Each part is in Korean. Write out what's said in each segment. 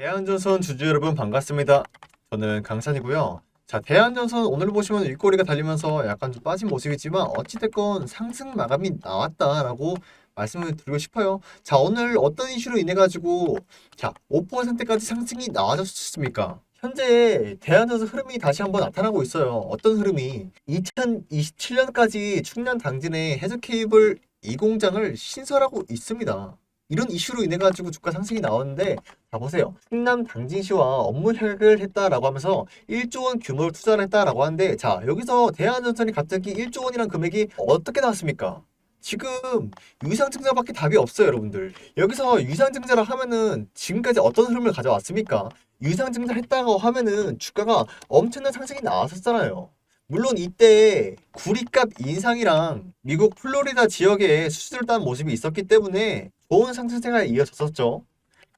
대한전선 주주 여러분 반갑습니다. 저는 강산이고요. 자, 대한전선 오늘 보시면 윗꼬리가 달리면서 약간 좀 빠진 모습이지만 어찌됐건 상승 마감이 나왔다라고 말씀을 드리고 싶어요. 자, 오늘 어떤 이슈로 인해 가지고 자, 5%까지 상승이 나와졌습니까? 현재 대한전선 흐름이 다시 한번 나타나고 있어요. 어떤 흐름이 2027년까지 충남 당진에 해저 케이블 2공장을 신설하고 있습니다. 이런 이슈로 인해 가지고 주가 상승이 나왔는데 자 보세요. 충남 당진시와 업무 협약을 했다라고 하면서 1조 원 규모를 투자를 했다라고 하는데 자 여기서 대한전선이 갑자기 1조 원이란 금액이 어떻게 나왔습니까? 지금 유상증자밖에 답이 없어요, 여러분들. 여기서 유상증자를 하면은 지금까지 어떤 흐름을 가져왔습니까? 유상증자 했다고 하면은 주가가 엄청난 상승이 나왔었잖아요. 물론 이때 구리값 인상이랑 미국 플로리다 지역에 수주를 딴 모습이 있었기 때문에 좋은 상승세가 이어졌었죠.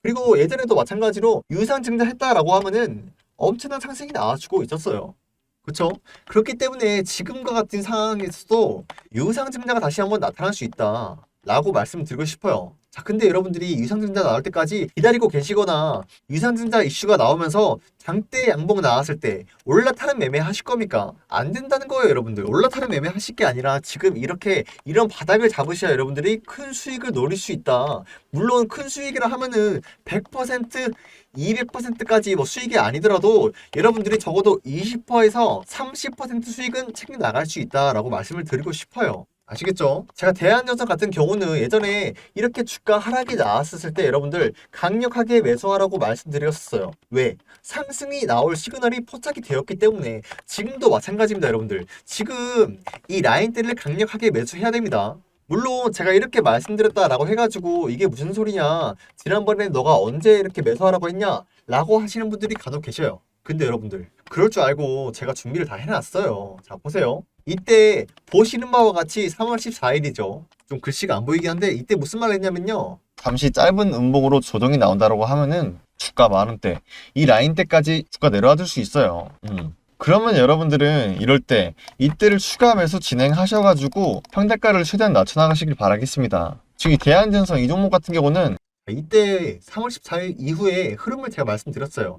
그리고 예전에도 마찬가지로 유상증자 했다라고 하면은 엄청난 상승이 나와주고 있었어요. 그렇죠? 그렇기 때문에 지금과 같은 상황에서도 유상증자가 다시 한번 나타날 수 있다. 라고 말씀드리고 싶어요. 자, 근데 여러분들이 유상증자 나올 때까지 기다리고 계시거나 유상증자 이슈가 나오면서 장대 양봉 나왔을 때 올라타는 매매 하실 겁니까? 안 된다는 거예요, 여러분들. 올라타는 매매 하실 게 아니라 지금 이렇게 이런 바닥을 잡으셔야 여러분들이 큰 수익을 노릴 수 있다. 물론 큰 수익이라 하면은 100% 200%까지 뭐 수익이 아니더라도 여러분들이 적어도 20%에서 30% 수익은 챙겨 나갈 수 있다라고 말씀을 드리고 싶어요. 아시겠죠? 제가 대한전선 같은 경우는 예전에 이렇게 주가 하락이 나왔었을 때 여러분들 강력하게 매수하라고 말씀드렸었어요. 왜? 상승이 나올 시그널이 포착이 되었기 때문에 지금도 마찬가지입니다, 여러분들. 지금 이 라인대를 강력하게 매수해야 됩니다. 물론 제가 이렇게 말씀드렸다라고 해가지고 이게 무슨 소리냐 지난번에 너가 언제 이렇게 매수하라고 했냐 라고 하시는 분들이 간혹 계셔요 근데 여러분들 그럴 줄 알고 제가 준비를 다 해놨어요 자 보세요 이때 보시는 바와 같이 3월 14일이죠 좀 글씨가 안 보이긴 한데 이때 무슨 말을 했냐면요 잠시 짧은 음봉으로 조정이 나온다라고 하면은 주가 만원대 이 라인대까지 주가 내려와 줄 수 있어요 음. 그러면 여러분들은 이럴 때 이때를 추가 매수 진행하셔가지고 평대가를 최대한 낮춰나가시길 바라겠습니다. 지금 이 대한전선 이 종목 같은 경우는 이때 3월 14일 이후에 흐름을 제가 말씀드렸어요.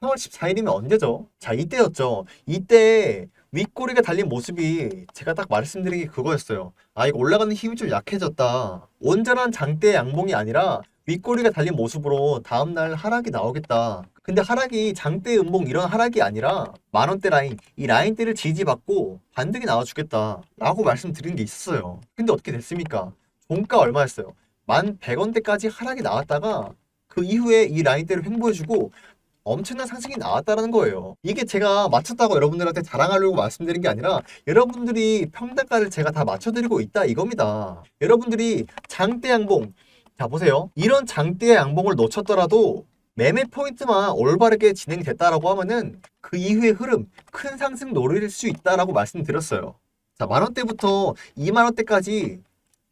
3월 14일이면 언제죠? 자 이때였죠. 이때 윗꼬리가 달린 모습이 제가 딱 말씀드린 게 그거였어요. 아 이거 올라가는 힘이 좀 약해졌다. 온전한 장대 양봉이 아니라 윗꼬리가 달린 모습으로 다음날 하락이 나오겠다. 근데 하락이 장대 음봉 이런 하락이 아니라 만원대 라인 이 라인대를 지지받고 반등이 나와주겠다 라고 말씀드린 게 있었어요 근데 어떻게 됐습니까 종가 얼마였어요 만 100원대까지 하락이 나왔다가 그 이후에 이 라인대를 횡보해주고 엄청난 상승이 나왔다는 거예요 이게 제가 맞췄다고 여러분들한테 자랑하려고 말씀드린 게 아니라 여러분들이 평단가를 제가 다 맞춰드리고 있다 이겁니다 여러분들이 장대 양봉 자 보세요 이런 장대 양봉을 놓쳤더라도 매매 포인트만 올바르게 진행됐다라고 하면은 그 이후의 흐름 큰 상승 노릴 수 있다라고 말씀드렸어요. 자, 만 원대부터 2만 원대까지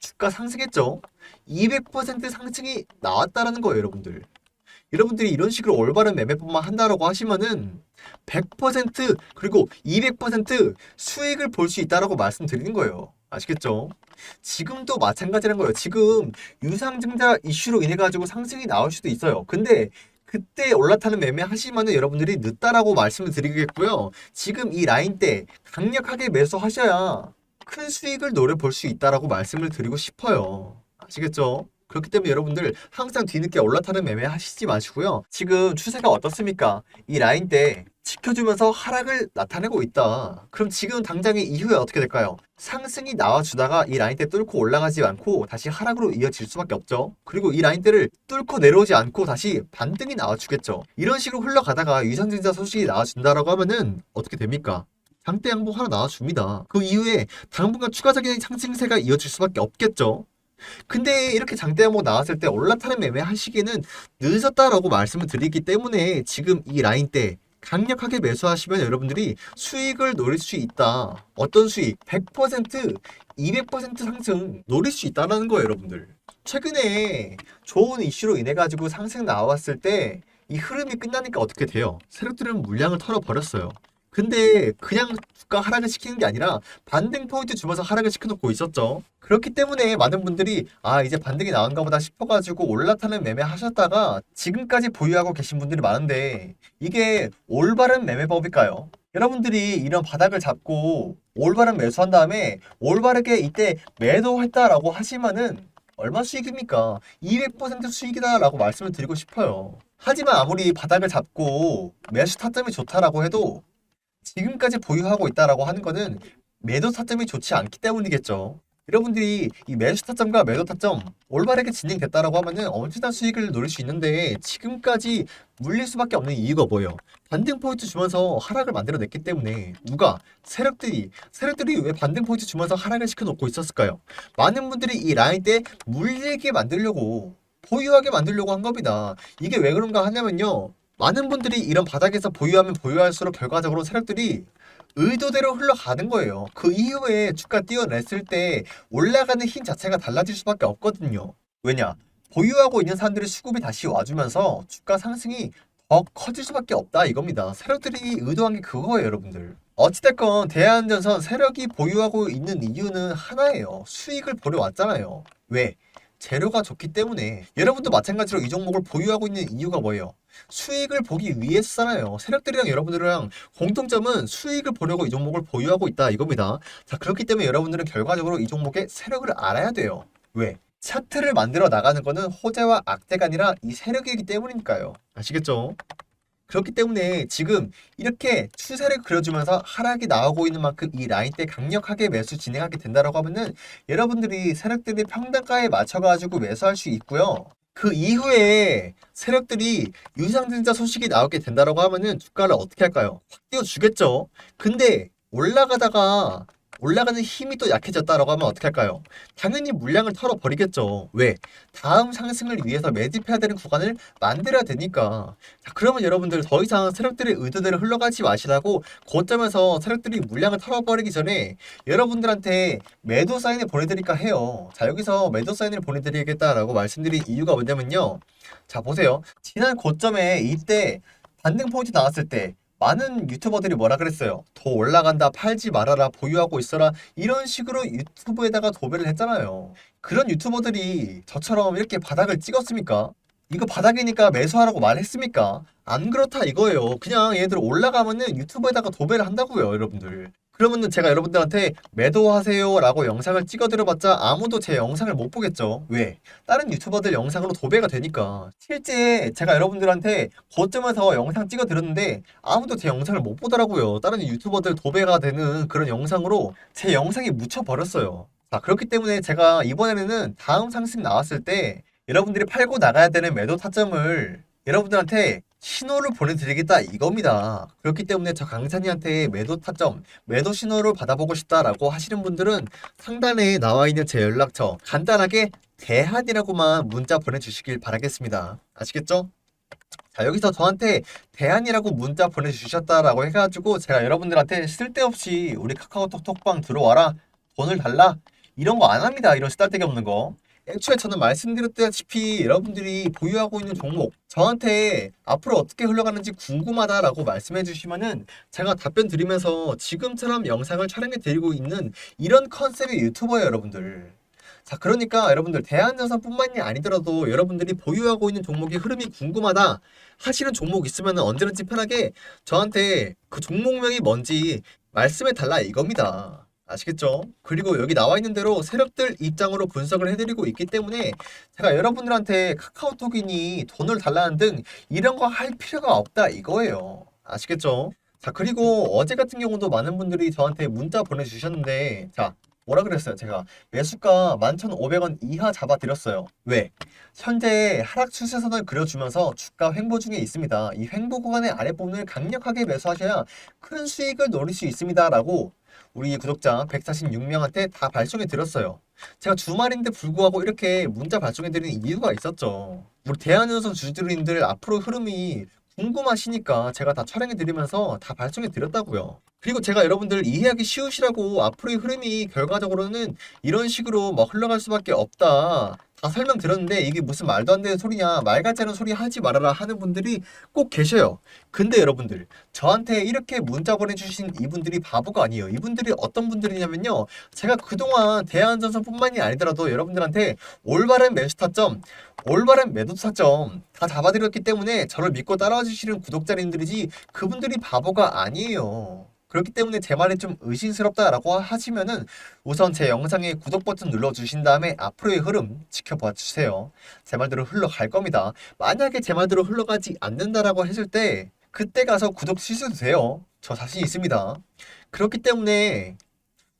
주가 상승했죠. 200% 상승이 나왔다라는 거예요, 여러분들. 여러분들이 이런 식으로 올바른 매매법만 한다라고 하시면은 100% 그리고 200% 수익을 볼 수 있다라고 말씀드리는 거예요. 아시겠죠? 지금도 마찬가지라는 거예요. 지금 유상증자 이슈로 인해 가지고 상승이 나올 수도 있어요. 근데 그때 올라타는 매매 하시면은 여러분들이 늦다라고 말씀을 드리겠고요. 지금 이 라인 때 강력하게 매수하셔야 큰 수익을 노려볼 수 있다라고 말씀을 드리고 싶어요. 아시겠죠? 그렇기 때문에 여러분들 항상 뒤늦게 올라타는 매매 하시지 마시고요. 지금 추세가 어떻습니까? 이 라인 때 지켜주면서 하락을 나타내고 있다. 그럼 지금 당장의 이후에 어떻게 될까요? 상승이 나와주다가 이 라인대 뚫고 올라가지 않고 다시 하락으로 이어질 수밖에 없죠. 그리고 이 라인대를 뚫고 내려오지 않고 다시 반등이 나와주겠죠. 이런 식으로 흘러가다가 유상증자 소식이 나와준다라고 하면은 어떻게 됩니까? 장대 양봉 하나 나와줍니다. 그 이후에 당분간 추가적인 상승세가 이어질 수밖에 없겠죠. 근데 이렇게 장대 양봉 나왔을 때 올라타는 매매 하시기에는 늦었다라고 말씀을 드리기 때문에 지금 이 라인대 강력하게 매수하시면 여러분들이 수익을 노릴 수 있다. 어떤 수익? 100%, 200% 상승 노릴 수 있다는 거예요, 여러분들. 최근에 좋은 이슈로 인해 가지고 상승 나왔을 때 이 흐름이 끝나니까 어떻게 돼요? 세력들은 물량을 털어버렸어요. 근데 그냥 주가 하락을 시키는 게 아니라 반등 포인트 주면서 하락을 시켜놓고 있었죠. 그렇기 때문에 많은 분들이 아 이제 반등이 나온가 보다 싶어가지고 올라타는 매매 하셨다가 지금까지 보유하고 계신 분들이 많은데 이게 올바른 매매법일까요? 여러분들이 이런 바닥을 잡고 올바른 매수한 다음에 올바르게 이때 매도했다라고 하시면은 얼마 수익입니까? 200% 수익이다라고 말씀을 드리고 싶어요. 하지만 아무리 바닥을 잡고 매수 타점이 좋다라고 해도 지금까지 보유하고 있다라고 하는 거는 매도 타점이 좋지 않기 때문이겠죠. 여러분들이 이 매수 타점과 매도 타점 올바르게 진행됐다라고 하면은 엄청난 수익을 노릴 수 있는데 지금까지 물릴 수밖에 없는 이유가 뭐예요? 반등 포인트 주면서 하락을 만들어냈기 때문에 누가 세력들이 세력들이 왜 반등 포인트 주면서 하락을 시켜놓고 있었을까요? 많은 분들이 이 라인 때 물리게 만들려고 보유하게 만들려고 한 겁니다. 이게 왜 그런가 하냐면요. 많은 분들이 이런 바닥에서 보유하면 보유할수록 결과적으로 세력들이 의도대로 흘러가는 거예요. 그 이후에 주가 띄어냈을 때 올라가는 힘 자체가 달라질 수밖에 없거든요. 왜냐? 보유하고 있는 사람들의 수급이 다시 와주면서 주가 상승이 더 커질 수밖에 없다 이겁니다. 세력들이 의도한 게 그거예요, 여러분들. 어찌됐건 대한전선 세력이 보유하고 있는 이유는 하나예요. 수익을 보려 왔잖아요. 왜? 재료가 좋기 때문에 여러분도 마찬가지로 이 종목을 보유하고 있는 이유가 뭐예요? 수익을 보기 위해서잖아요. 세력들이랑 여러분들이랑 공통점은 수익을 보려고 이 종목을 보유하고 있다 이겁니다. 자 그렇기 때문에 여러분들은 결과적으로 이 종목의 세력을 알아야 돼요. 왜? 차트를 만들어 나가는 거는 호재와 악재가 아니라 이 세력이기 때문이니까요. 아시겠죠? 그렇기 때문에 지금 이렇게 추세를 그려주면서 하락이 나오고 있는 만큼 이 라인 때 강력하게 매수 진행하게 된다라고 하면은 여러분들이 세력들이 평단가에 맞춰가지고 매수할 수 있고요. 그 이후에 세력들이 유상증자 소식이 나오게 된다라고 하면은 주가를 어떻게 할까요? 확 띄워주겠죠. 근데 올라가다가 올라가는 힘이 또 약해졌다라고 하면 어떻게 할까요? 당연히 물량을 털어버리겠죠. 왜? 다음 상승을 위해서 매집해야 되는 구간을 만들어야 되니까. 자, 그러면 여러분들 더 이상 세력들의 의도대로 흘러가지 마시라고 고점에서 세력들이 물량을 털어버리기 전에 여러분들한테 매도 사인을 보내드릴까 해요. 자, 여기서 매도 사인을 보내드리겠다라고 말씀드린 이유가 뭐냐면요. 자, 보세요. 지난 고점에 이때 반등 포인트 나왔을 때 많은 유튜버들이 뭐라 그랬어요? 더 올라간다, 팔지 말아라, 보유하고 있어라. 이런 식으로 유튜브에다가 도배를 했잖아요. 그런 유튜버들이 저처럼 이렇게 바닥을 찍었습니까? 이거 바닥이니까 매수하라고 말했습니까? 안 그렇다 이거예요. 그냥 얘들 올라가면은 유튜브에다가 도배를 한다고요, 여러분들. 그러면은 제가 여러분들한테 매도하세요 라고 영상을 찍어드려봤자 아무도 제 영상을 못 보겠죠. 왜? 다른 유튜버들 영상으로 도배가 되니까. 실제 제가 여러분들한테 고점에서 영상 찍어드렸는데 아무도 제 영상을 못 보더라고요. 다른 유튜버들 도배가 되는 그런 영상으로 제 영상이 묻혀버렸어요. 자, 그렇기 때문에 제가 이번에는 다음 상승 나왔을 때 여러분들이 팔고 나가야 되는 매도 타점을 여러분들한테 신호를 보내드리겠다 이겁니다. 그렇기 때문에 저 강산이한테 매도 타점, 매도 신호를 받아보고 싶다라고 하시는 분들은 상단에 나와 있는 제 연락처 간단하게 대한이라고만 문자 보내주시길 바라겠습니다. 아시겠죠? 자 여기서 저한테 대한이라고 문자 보내주셨다라고 해가지고 제가 여러분들한테 쓸데없이 우리 카카오톡 톡방 들어와라 돈을 달라 이런 거 안 합니다. 이런 쓰잘데기 없는 거. 애초에 저는 말씀드렸다시피 여러분들이 보유하고 있는 종목 저한테 앞으로 어떻게 흘러가는지 궁금하다라고 말씀해 주시면은 제가 답변 드리면서 지금처럼 영상을 촬영해 드리고 있는 이런 컨셉의 유튜버예요 여러분들 자 그러니까 여러분들 대한전선뿐만이 아니더라도 여러분들이 보유하고 있는 종목의 흐름이 궁금하다 하시는 종목 있으면 언제든지 편하게 저한테 그 종목명이 뭔지 말씀해 달라 이겁니다. 아시겠죠? 그리고 여기 나와 있는 대로 세력들 입장으로 분석을 해드리고 있기 때문에 제가 여러분들한테 카카오톡이니 돈을 달라는 등 이런 거 할 필요가 없다 이거예요. 아시겠죠? 자, 그리고 어제 같은 경우도 많은 분들이 저한테 문자 보내주셨는데, 자, 뭐라 그랬어요? 제가 매수가 11,500원 이하 잡아드렸어요. 왜? 현재 하락 추세선을 그려주면서 주가 횡보 중에 있습니다. 이 횡보 구간의 아랫부분을 강력하게 매수하셔야 큰 수익을 노릴 수 있습니다. 라고 우리 구독자 146명한테 다 발송해 드렸어요. 제가 주말인데 불구하고 이렇게 문자 발송해 드리는 이유가 있었죠. 우리 대한연선 주주들님들 앞으로 흐름이 궁금하시니까 제가 다 촬영해 드리면서 다 발송해 드렸다고요. 그리고 제가 여러분들 이해하기 쉬우시라고 앞으로의 흐름이 결과적으로는 이런 식으로 막 흘러갈 수밖에 없다. 다 설명드렸는데 이게 무슨 말도 안 되는 소리냐 말 같지 않은 소리 하지 말아라 하는 분들이 꼭 계셔요. 근데 여러분들 저한테 이렇게 문자 보내주신 이분들이 바보가 아니에요. 이분들이 어떤 분들이냐면요. 제가 그동안 대한전선뿐만이 아니더라도 여러분들한테 올바른 매수 타점, 올바른 매도 타점 다 잡아드렸기 때문에 저를 믿고 따라와 주시는 구독자님들이지 그분들이 바보가 아니에요. 그렇기 때문에 제 말이 좀 의심스럽다라고 하시면은 우선 제 영상에 구독 버튼 눌러주신 다음에 앞으로의 흐름 지켜봐 주세요. 제 말대로 흘러갈 겁니다. 만약에 제 말대로 흘러가지 않는다라고 했을 때 그때 가서 구독 취소도 돼요. 저 자신 있습니다. 그렇기 때문에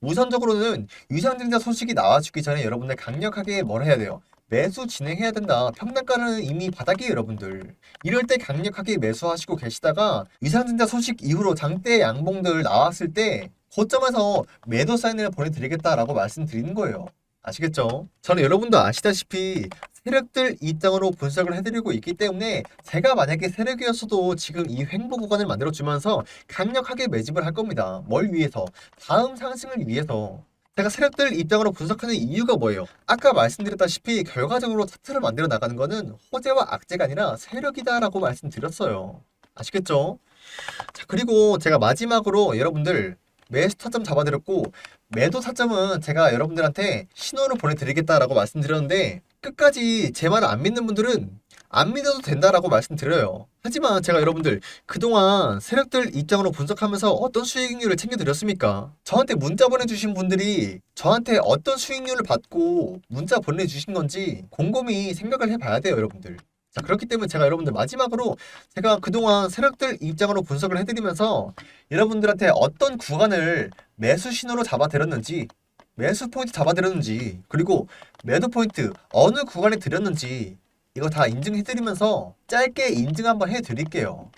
우선적으로는 위상증자 소식이 나와주기 전에 여러분들 강력하게 뭘 해야 돼요? 매수 진행해야 된다. 평단가는 이미 바닥이에요, 여러분들. 이럴 때 강력하게 매수하시고 계시다가 위상증자 소식 이후로 장대 양봉들 나왔을 때 고점에서 매도 사인을 보내드리겠다라고 말씀드리는 거예요. 아시겠죠? 저는 여러분도 아시다시피 세력들 입장으로 분석을 해드리고 있기 때문에 제가 만약에 세력이었어도 지금 이 횡보 구간을 만들어주면서 강력하게 매집을 할 겁니다. 뭘 위해서? 다음 상승을 위해서. 제가 세력들 입장으로 분석하는 이유가 뭐예요? 아까 말씀드렸다시피 결과적으로 차트를 만들어 나가는 거는 호재와 악재가 아니라 세력이다라고 말씀드렸어요. 아시겠죠? 자, 그리고 제가 마지막으로 여러분들 매수 타점 잡아드렸고 매도 타점은 제가 여러분들한테 신호를 보내드리겠다라고 말씀드렸는데 끝까지 제 말을 안 믿는 분들은 안 믿어도 된다라고 말씀드려요. 하지만 제가 여러분들 그동안 세력들 입장으로 분석하면서 어떤 수익률을 챙겨드렸습니까? 저한테 문자 보내주신 분들이 저한테 어떤 수익률을 받고 문자 보내주신 건지 곰곰이 생각을 해봐야 돼요, 여러분들. 자, 그렇기 때문에 제가 여러분들 마지막으로 제가 그동안 세력들 입장으로 분석을 해드리면서 여러분들한테 어떤 구간을 매수 신호로 잡아드렸는지 매수 포인트 잡아드렸는지 그리고 매도 포인트 어느 구간에 드렸는지 이거 다 인증해드리면서 짧게 인증 한번 해드릴게요.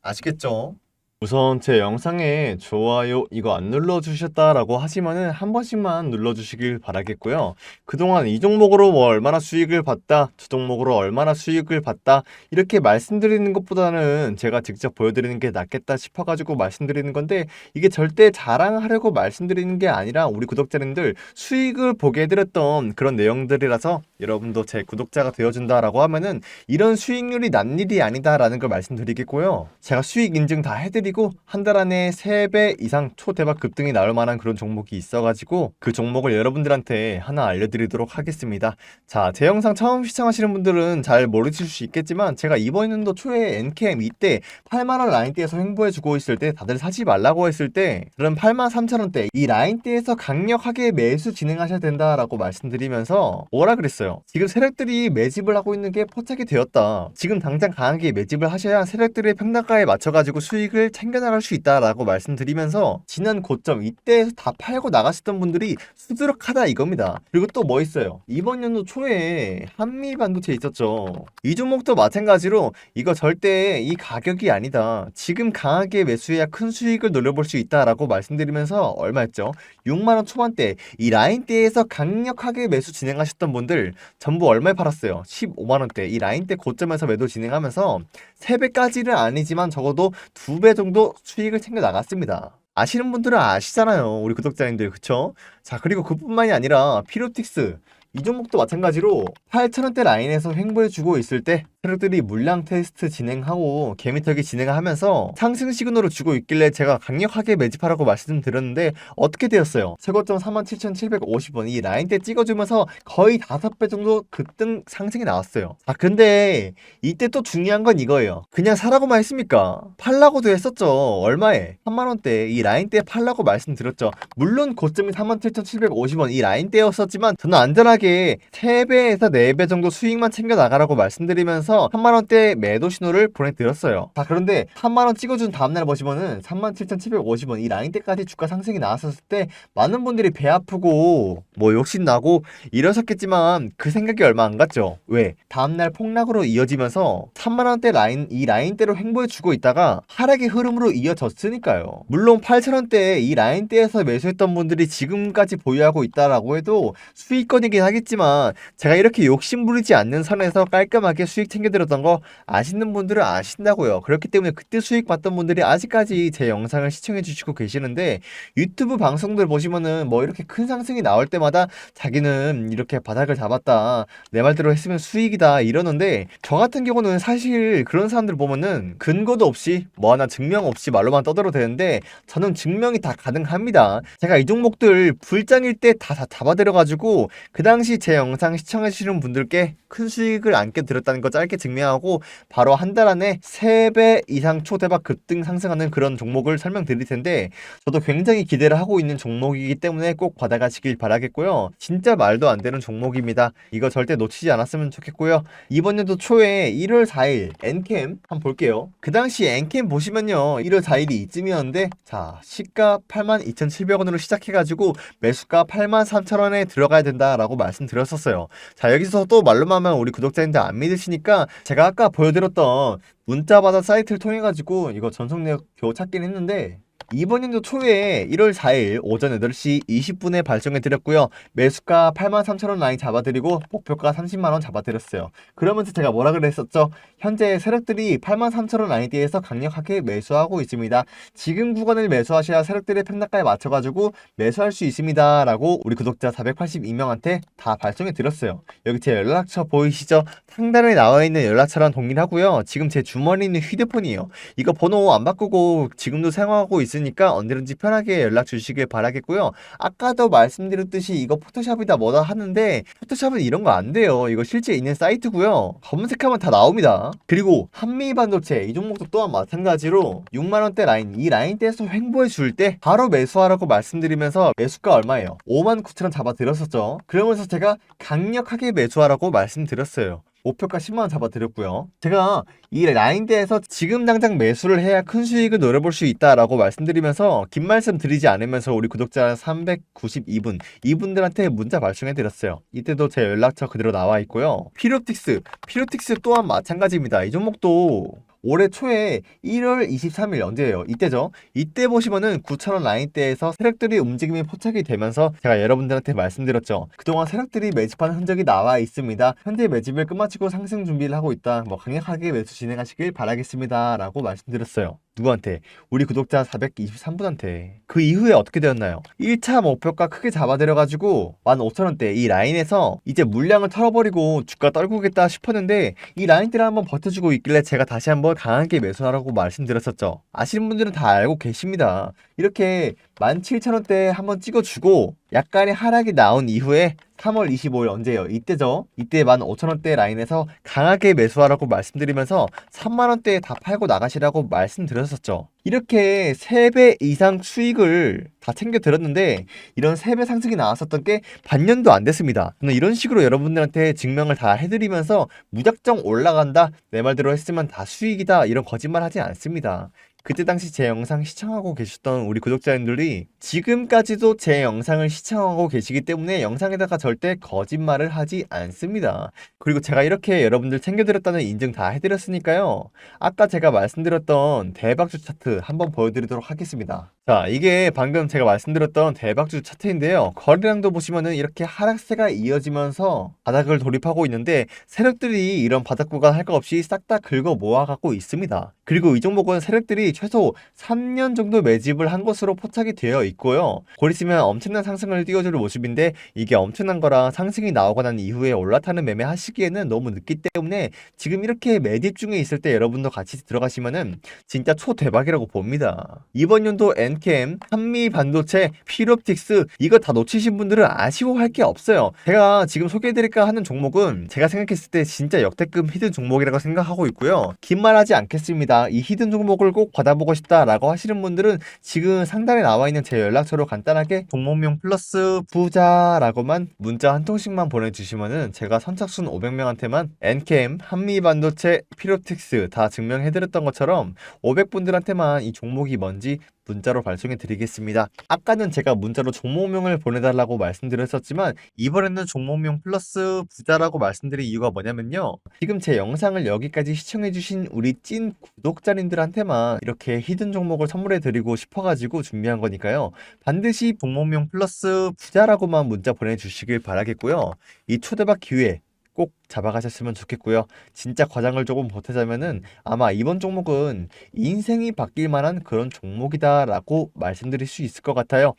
아시겠죠? 우선 제 영상에 좋아요 이거 안 눌러주셨다라고 하시면은 한 번씩만 눌러주시길 바라겠고요. 그동안 이 종목으로 뭐 얼마나 수익을 봤다, 저 종목으로 얼마나 수익을 봤다 이렇게 말씀드리는 것보다는 제가 직접 보여드리는 게 낫겠다 싶어가지고 말씀드리는 건데 이게 절대 자랑하려고 말씀드리는 게 아니라 우리 구독자님들 수익을 보게 해드렸던 그런 내용들이라서 여러분도 제 구독자가 되어준다라고 하면은 이런 수익률이 난 일이 아니다라는 걸 말씀드리겠고요. 제가 수익 인증 다 해드리고 한 달 안에 3배 이상 초대박 급등이 나올 만한 그런 종목이 있어가지고 그 종목을 여러분들한테 하나 알려드리도록 하겠습니다. 자, 제 영상 처음 시청하시는 분들은 잘 모르실 수 있겠지만 제가 이번 연도 초에 NKM 이때 8만원 라인대에서 횡보해주고 있을 때 다들 사지 말라고 했을 때 그럼 8만 3천원대 이 라인대에서 강력하게 매수 진행하셔야 된다라고 말씀드리면서 뭐라 그랬어요? 지금 세력들이 매집을 하고 있는 게 포착이 되었다. 지금 당장 강하게 매집을 하셔야 세력들의 평단가에 맞춰가지고 수익을 챙겨나갈 수 있다라고 말씀드리면서 지난 고점 이때에서 다 팔고 나가셨던 분들이 수두룩하다 이겁니다. 그리고 또 뭐 있어요? 이번 연도 초에 한미 반도체 있었죠. 이 종목도 마찬가지로 이거 절대 이 가격이 아니다. 지금 강하게 매수해야 큰 수익을 노려볼 수 있다라고 말씀드리면서 얼마였죠? 6만 원 초반대 이 라인대에서 강력하게 매수 진행하셨던 분들 전부 얼마에 팔았어요? 15만 원대 이 라인대 고점에서 매도 진행하면서 3배까지는 아니지만 적어도 2배 정도 수익을 챙겨 나갔습니다. 아시는 분들은 아시잖아요. 우리 구독자님들 그쵸? 자 그리고 그뿐만이 아니라 피로틱스 이 종목도 마찬가지로 8,000원대 라인에서 횡보해주고 있을 때 세력들이 물량 테스트 진행하고 개미털기 진행하면서 상승 시그널을 주고 있길래 제가 강력하게 매집하라고 말씀드렸는데 어떻게 되었어요? 최고점 47,750원 이 라인대 찍어주면서 거의 5배 정도 급등 상승이 나왔어요. 아 근데 이때 또 중요한 건 이거예요. 그냥 사라고만 했습니까? 팔라고도 했었죠. 얼마에? 3만원대 이 라인대 팔라고 말씀드렸죠. 물론 고점이 37,750원 이 라인대였었지만 저는 안전하게 3배에서 4배 정도 수익만 챙겨 나가라고 말씀드리면서 3만원대 매도 신호를 보내드렸어요. 자 그런데 3만원 찍어준 다음날 보시면은 37,750원 이 라인대까지 주가 상승이 나왔었을 때 많은 분들이 배 아프고 뭐 욕심나고 이러셨겠지만 그 생각이 얼마 안 갔죠. 왜? 다음날 폭락으로 이어지면서 3만원대 라인 이 라인대로 횡보해주고 있다가 하락의 흐름으로 이어졌으니까요. 물론 8천원대 이 라인대에서 매수했던 분들이 지금까지 보유하고 있다라고 해도 수익권이긴 하겠지만 제가 이렇게 욕심 부리지 않는 선에서 깔끔하게 수익 챙겨 챙겨드렸던 거 아시는 분들은 아신다고요. 그렇기 때문에 그때 수익 봤던 분들이 아직까지 제 영상을 시청해 주시고 계시는데 유튜브 방송들 보시면은 뭐 이렇게 큰 상승이 나올 때마다 자기는 이렇게 바닥을 잡았다. 내 말대로 했으면 수익이다 이러는데 저 같은 경우는 사실 그런 사람들 보면은 근거도 없이 뭐 하나 증명 없이 말로만 떠들어도 되는데 저는 증명이 다 가능합니다. 제가 이 종목들 불장일 때다다 잡아들여가지고 그 당시 제 영상 시청해 주시는 분들께 큰 수익을 안게 드렸다는 거 짧게 증명하고 바로 한 달 안에 3배 이상 초대박 급등 상승하는 그런 종목을 설명드릴 텐데 저도 굉장히 기대를 하고 있는 종목이기 때문에 꼭 받아가시길 바라겠고요. 진짜 말도 안 되는 종목입니다. 이거 절대 놓치지 않았으면 좋겠고요. 이번 연도 초에 1월 4일 엔캠 한번 볼게요. 그 당시 엔캠 보시면요. 1월 4일이 이쯤이었는데 자 시가 82,700원으로 시작해가지고 매수가 83,000원에 들어가야 된다라고 말씀드렸었어요. 자 여기서 또 말로만 하면 우리 구독자님들 안 믿으시니까 제가 아까 보여드렸던 문자 받아 사이트를 통해 가지고 이거 전속력 겨우 찾긴 했는데 이번 연도 초에 1월 4일 오전 8시 20분에 발송해 드렸고요. 매수가 83,000원 라인 잡아드리고 목표가 30만원 잡아드렸어요. 그러면서 제가 뭐라 그랬었죠? 현재 세력들이 83,000원 라인대에서 강력하게 매수하고 있습니다. 지금 구간을 매수하셔야 세력들의 평단가에 맞춰가지고 매수할 수 있습니다. 라고 우리 구독자 482명한테 다 발송해 드렸어요. 여기 제 연락처 보이시죠? 상단에 나와 있는 연락처랑 동일하고요. 지금 제 주머니에 있는 휴대폰이에요. 이거 번호 안 바꾸고 지금도 사용하고 있 으니까 언제든지 편하게 연락 주시길 바라겠고요. 아까도 말씀드렸듯이 이거 포토샵이다 뭐다 하는데 포토샵은 이런 거 안 돼요. 이거 실제 있는 사이트고요. 검색하면 다 나옵니다. 그리고 한미 반도체 이 종목도 또한 마찬가지로 6만 원대 라인 이 라인대에서 횡보해 줄 때 바로 매수하라고 말씀드리면서 매수가 얼마예요? 5만 9천 원 잡아드렸었죠. 그러면서 제가 강력하게 매수하라고 말씀드렸어요. 목표가 10만원 잡아드렸고요. 제가 이 라인대에서 지금 당장 매수를 해야 큰 수익을 노려볼 수 있다라고 말씀드리면서 긴 말씀 드리지 않으면서 우리 구독자 392분 이분들한테 문자 발송해드렸어요. 이때도 제 연락처 그대로 나와 있고요. 피로틱스, 피로틱스 또한 마찬가지입니다. 이 종목도 올해 초에 1월 23일 언제예요? 이때죠. 이때 보시면은 9,000원 라인대에서 세력들이 움직임이 포착이 되면서 제가 여러분들한테 말씀드렸죠. 그동안 세력들이 매집하는 흔적이 나와 있습니다. 현재 매집을 끝마치고 상승 준비를 하고 있다. 뭐 강력하게 매수 진행하시길 바라겠습니다. 라고 말씀드렸어요. 누구한테? 우리 구독자 423분한테. 그 이후에 어떻게 되었나요? 1차 목표가 크게 잡아들여가지고 15,000원대 이 라인에서 이제 물량을 털어버리고 주가 떨구겠다 싶었는데 이 라인대를 한번 버텨주고 있길래 제가 다시 한번 강하게 매수하라고 말씀드렸었죠. 아시는 분들은 다 알고 계십니다. 이렇게 17,000원대 한번 찍어주고 약간의 하락이 나온 이후에 3월 25일 언제예요? 이때죠. 이때 15,000원대 라인에서 강하게 매수하라고 말씀드리면서 3만원대에 다 팔고 나가시라고 말씀드렸었죠. 이렇게 3배 이상 수익을 다 챙겨 드렸는데 이런 3배 상승이 나왔었던 게 반년도 안 됐습니다. 저는 이런 식으로 여러분들한테 증명을 다 해드리면서 무작정 올라간다 내 말대로 했으면 다 수익이다 이런 거짓말 하지 않습니다. 그때 당시 제 영상 시청하고 계셨던 우리 구독자님들이 지금까지도 제 영상을 시청하고 계시기 때문에 영상에다가 절대 거짓말을 하지 않습니다. 그리고 제가 이렇게 여러분들 챙겨드렸다는 인증 다 해드렸으니까요. 아까 제가 말씀드렸던 대박주 차트 한번 보여드리도록 하겠습니다. 자, 이게 방금 제가 말씀드렸던 대박주 차트인데요. 거래량도 보시면은 이렇게 하락세가 이어지면서 바닥을 돌입하고 있는데 세력들이 이런 바닥 구간 할거 없이 싹 다 긁어 모아갖고 있습니다. 그리고 이 종목은 세력들이 최소 3년 정도 매집을 한 것으로 포착이 되어 있고요. 곧 있으면 엄청난 상승을 띄워줄 모습인데 이게 엄청난 거랑 상승이 나오고 난 이후에 올라타는 매매 하시기에는 너무 늦기 때문에 지금 이렇게 매집 중에 있을 때 여러분도 같이 들어가시면은 진짜 초대박이라고 봅니다. 이번 연도 엔캠, 한미 반도체, 피롭틱스 이거 다 놓치신 분들은 아쉬워할 게 없어요. 제가 지금 소개해드릴까 하는 종목은 제가 생각했을 때 진짜 역대급 히든 종목이라고 생각하고 있고요. 긴 말 하지 않겠습니다. 이 히든 종목을 꼭 받아보고 싶다라고 하시는 분들은 지금 상단에 나와 있는 제 연락처로 간단하게 종목명 플러스 부자라고만 문자 한 통씩만 보내주시면은 제가 선착순 500명한테만 엔캠, 한미 반도체, 피롭틱스 다 증명해드렸던 것처럼 500분들한테만 이 종목이 뭔지 문자로 발송해 드리겠습니다. 아까는 제가 문자로 종목명을 보내달라고 말씀드렸었지만 이번에는 종목명 플러스 부자라고 말씀드린 이유가 뭐냐면요. 지금 제 영상을 여기까지 시청해주신 우리 찐 구독자님들한테만 이렇게 히든 종목을 선물해 드리고 싶어가지고 준비한 거니까요. 반드시 종목명 플러스 부자라고만 문자 보내주시길 바라겠고요. 이 초대박 기회 꼭 잡아가셨으면 좋겠고요. 진짜 과장을 조금 보태자면은 아마 이번 종목은 인생이 바뀔 만한 그런 종목이다라고 말씀드릴 수 있을 것 같아요.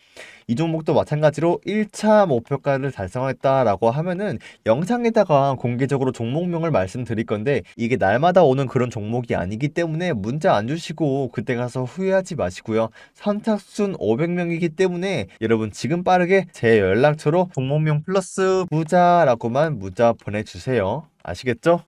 이 종목도 마찬가지로 1차 목표가를 달성했다라고 하면은 영상에다가 공개적으로 종목명을 말씀드릴 건데 이게 날마다 오는 그런 종목이 아니기 때문에 문자 안 주시고 그때 가서 후회하지 마시고요. 선착순 500명이기 때문에 여러분 지금 빠르게 제 연락처로 종목명 플러스 부자라고만 문자 보내주세 요. 아시겠죠?